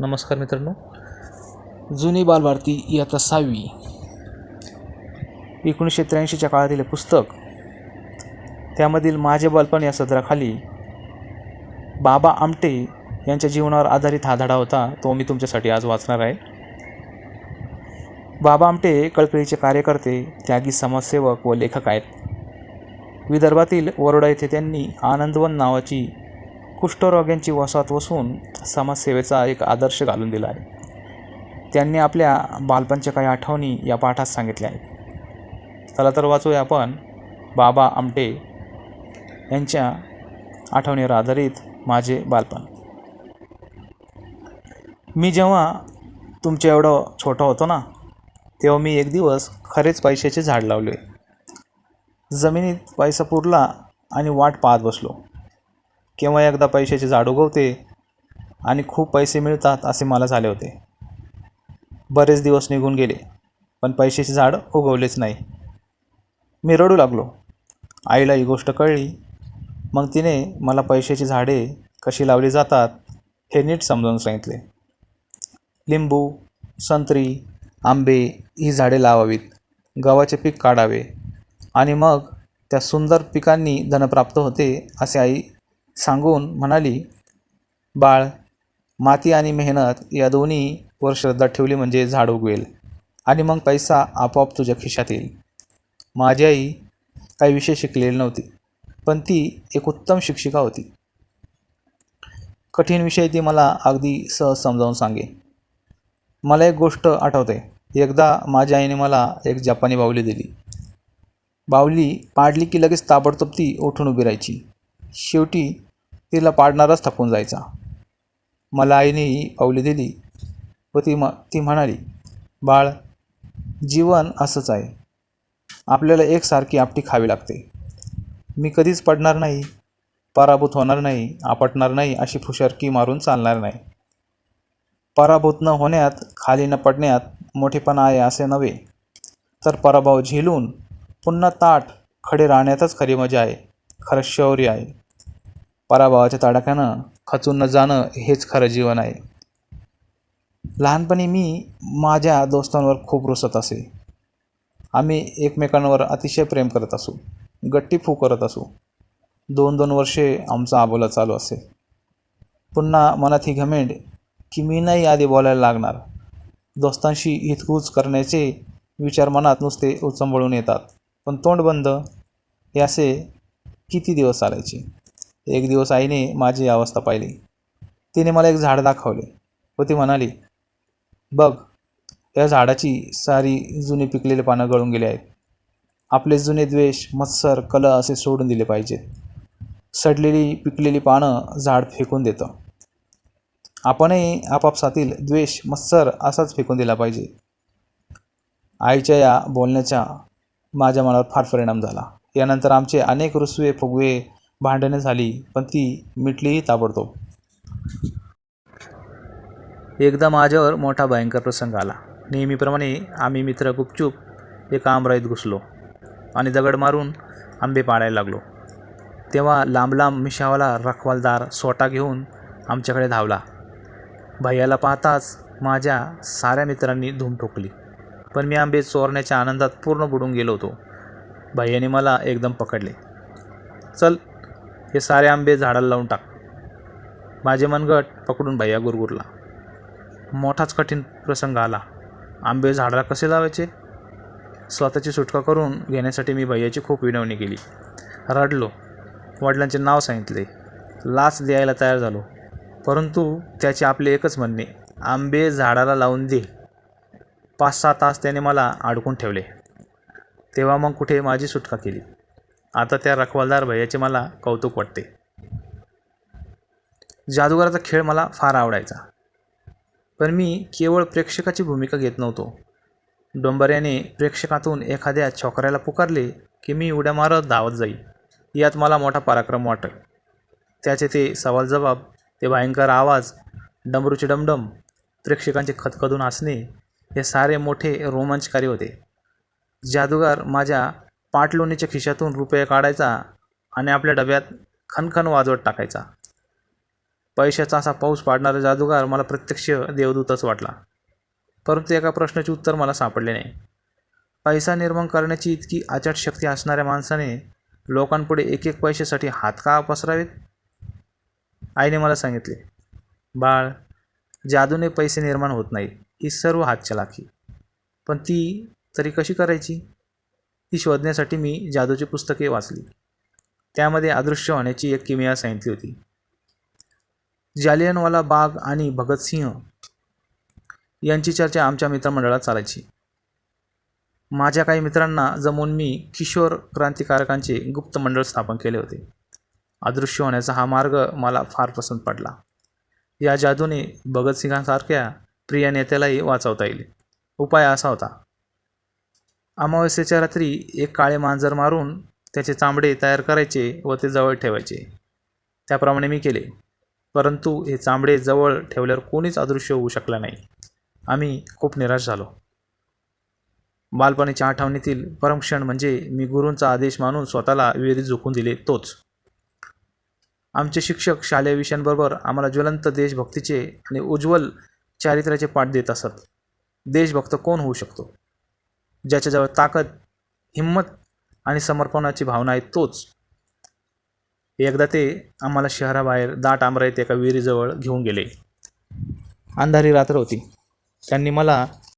नमस्कार मित्रांनो. जुनी बालभारती इयत्ता सहावी. एकोणीसशे त्र्याऐंशीच्या काळातील पुस्तक त्यामधील माझे बालपण या सदराखाली बाबा आमटे यांच्या जीवनावर आधारित हा धडा होता तो मी तुमच्यासाठी आज वाचणार आहे. बाबा आमटे कळकळीचे कार्यकर्ते त्यागी समाजसेवक व लेखक आहेत. विदर्भातील वरोडा येथे त्यांनी आनंदवन नावाची कुष्ठरोग्यांची वसाहत वसून समाजसेवेचा एक आदर्श घालून दिला आहे. त्यांनी आपल्या बालपणच्या काही आठवणी या पाठात सांगितल्या आहेत. चला तर वाचूया आपण बाबा आमटे यांच्या आठवणीवर आधारित माझे बालपण. मी जेव्हा तुमच्या एवढं छोटं होतो ना तेव्हा मी एक दिवस खरेच पैशाचे झाड लावले. जमिनीत पैसा पुरला आणि वाट पाहत बसलो. केव्हा एकदा पैशाचे झाड उगवते आणि खूप पैसे मिळतात असे मला झाले होते. बरेच दिवस निघून गेले पण पैशाचे झाड उगवलेच नाही. मी रडू लागलो. आईला ही गोष्ट कळली. मग तिने मला पैशाची झाडे कशी लावली जातात हे नीट समजावून सांगितले. लिंबू संत्री आंबे ही झाडे लावावीत गव्हाचे पीक काढावे आणि मग त्या सुंदर पिकांनी धन प्राप्त होते असे आई सांगून म्हणाली बाळ माती आणि मेहनत या दोन्हीवर श्रद्धा ठेवली म्हणजे झाड उगवेल आणि मग पैसा आपोआप तुझ्या खिशात येईल. माझी आई काही विषय शिकलेली नव्हती पण ती एक उत्तम शिक्षिका होती. कठीण विषय ती मला अगदी सहज समजावून सांगे. मला एक गोष्ट आठवते. एकदा माझ्या आईने मला एक जपानी बावली दिली. बावली पाडली की लगेच ताबडतोब ती उठून उभी राहायची. शेवटी तिला पाडणारच थकून जायचा. मला आईने ही बाहुली दिली व ती म ती म्हणाली बाळ जीवन असंच आहे. आपल्याला एकसारखी आपटी खावी लागते. मी कधीच पडणार नाही पराभूत होणार नाही आपटणार नाही अशी फुशारकी मारून चालणार नाही. पराभूत न होण्यात खाली न पडण्यात मोठेपणा आहे असे नव्हे. तर पराभव झेलून पुन्हा ताट खडे राहण्यातच खरी मजा आहे. खरं शौर्य आहे. पराभवाच्या तडाख्यानं खचून न जाणं हेच खरं जीवन आहे. लहानपणी मी माझ्या दोस्तांवर खूप रुसत असे. आम्ही एकमेकांवर अतिशय प्रेम करत असू गट्टी फू करत असू. दोन दोन वर्षे आमचा आबोला चालू असे. पुन्हा मनात ही घमेंड की मी नाही आधी बोलायला लागणार. दोस्तांशी हितकूज करण्याचे विचार मनात नुसते उचंबळून येतात. पण तोंड बंद हे असे किती दिवस चालायचे? एक दिवस आईने माझी अवस्था पाहिली. तिने मला एक झाड दाखवले. व ती म्हणाली बघ या झाडाची सारी जुनी पिकलेली पानं गळून गेली आहेत. आपले जुने द्वेष मत्सर कल असे सोडून दिले पाहिजेत. सडलेली पिकलेली पानं झाड फेकून देतं. आपणही आपापसातील द्वेष मत्सर असाच फेकून दिला पाहिजे. आईच्या या बोलण्याचा माझ्या मनावर फार परिणाम झाला. यानंतर आमचे अनेक रुसवे फुगवे भांडणे झाली पण ती मिटलीही ताबडतोब. एकदा माझ्यावर मोठा भयंकर प्रसंग आला. नेहमीप्रमाणे आम्ही मित्र गुपचूप एका आमराईत घुसलो आणि दगड मारून आंबे पाडायला लागलो. तेव्हा लांब लांब मिशावाला रखवालदार सोटा घेऊन आमच्याकडे धावला. भैयाला पाहताच माझ्या साऱ्या मित्रांनी धूम ठोकली. पण मी आंबे चोरण्याच्या आनंदात पूर्ण बुडून गेलो होतो. भैयाने मला एकदम पकडले. चल हे सारे आंबे झाडाला लावून टाक. माझे मनगट पकडून भैया गुरगुरला. मोठाच कठीण प्रसंग आला. आंबे झाडाला कसे लावायचे? स्वतःची सुटका करून घेण्यासाठी मी भैयाची खूप विनवणी केली. रडलो. वडिलांचे नाव सांगितले. लाच द्यायला तयार झालो. परंतु त्याचे आपले एकच म्हणणे आंबे झाडाला लावून दे. पाच सहा तास त्याने मला अडकून ठेवले. तेव्हा मग कुठे माझी सुटका केली. आता त्या रखवालदार भैयाचे मला कौतुक वाटते. जादूगाराचा खेळ मला फार आवडायचा. पण मी केवळ प्रेक्षकाची भूमिका घेत नव्हतो. डोंबऱ्याने प्रेक्षकातून एखाद्या छोकऱ्याला पुकारले की मी उड्या मारत धावत जाईल यात मला मोठा पराक्रम वाटत त्याचे ते सवाल जबाब ते भयंकर आवाज डमरूचे डमडम प्रेक्षकांचे खतखदून हसणे हे सारे मोठे रोमांचकारी होते. जादूगार माझ्या पाटलोणीच्या खिशातून रुपये काढायचा आणि आपल्या डब्यात खनखन वाजवत टाकायचा. पैशाचा असा पाऊस पाडणारा जादूगार मला प्रत्यक्ष देवदूतच वाटला. परंतु एका प्रश्नाचे उत्तर मला सापडले नाही. पैसा निर्माण करण्याची इतकी अचाट शक्ती असणाऱ्या माणसाने लोकांपुढे एक एक पैशासाठी हात का पसरावेत? आईने मला सांगितले बाळ जादूने पैसे निर्माण होत नाही ही सर्व हातचलाखी. पण ती तरी कशी करायची? ती शोधण्यासाठी मी जादूची पुस्तके वाचली. त्यामध्ये अदृश्य होण्याची एक किमया सांगितली होती. जालियनवाला बाग आणि भगतसिंह यांची चर्चा आमच्या मित्रमंडळात चालायची. माझ्या काही मित्रांना जमून मी किशोर क्रांतिकारकांचे गुप्त मंडळ स्थापन केले होते. अदृश्य होण्याचा हा मार्ग मला फार पसंत पडला. या जादूने भगतसिंगांसारख्या प्रिय नेत्यालाही वाचवता येईल. उपाय असा होता. अमावस्येच्या रात्री एक काळे मांजर मारून त्याचे चांबडे तयार करायचे व ते जवळ ठेवायचे. त्याप्रमाणे मी केले. परंतु हे चांबडे जवळ ठेवल्यावर कोणीच अदृश्य होऊ शकला नाही. आम्ही खूप निराश झालो. बालपणीच्या आठवणीतील परमक्षण म्हणजे मी गुरूंचा आदेश मानून स्वतःला विहिरीत झोकून दिले तोच. आमचे शिक्षक शालेय विषयांबरोबर आम्हाला ज्वलंत देशभक्तीचे आणि उज्ज्वल चारित्र्याचे पाठ देत असत. देशभक्त कोण होऊ शकतो? ज्याच्याजवळ ताकद हिंमत आणि समर्पणाची भावना आहे तोच. एकदा ते आम्हाला शहराबाहेर दाट आमराईत एका विहिरीजवळ घेऊन गेले. अंधारी रात्र होती. त्यांनी मला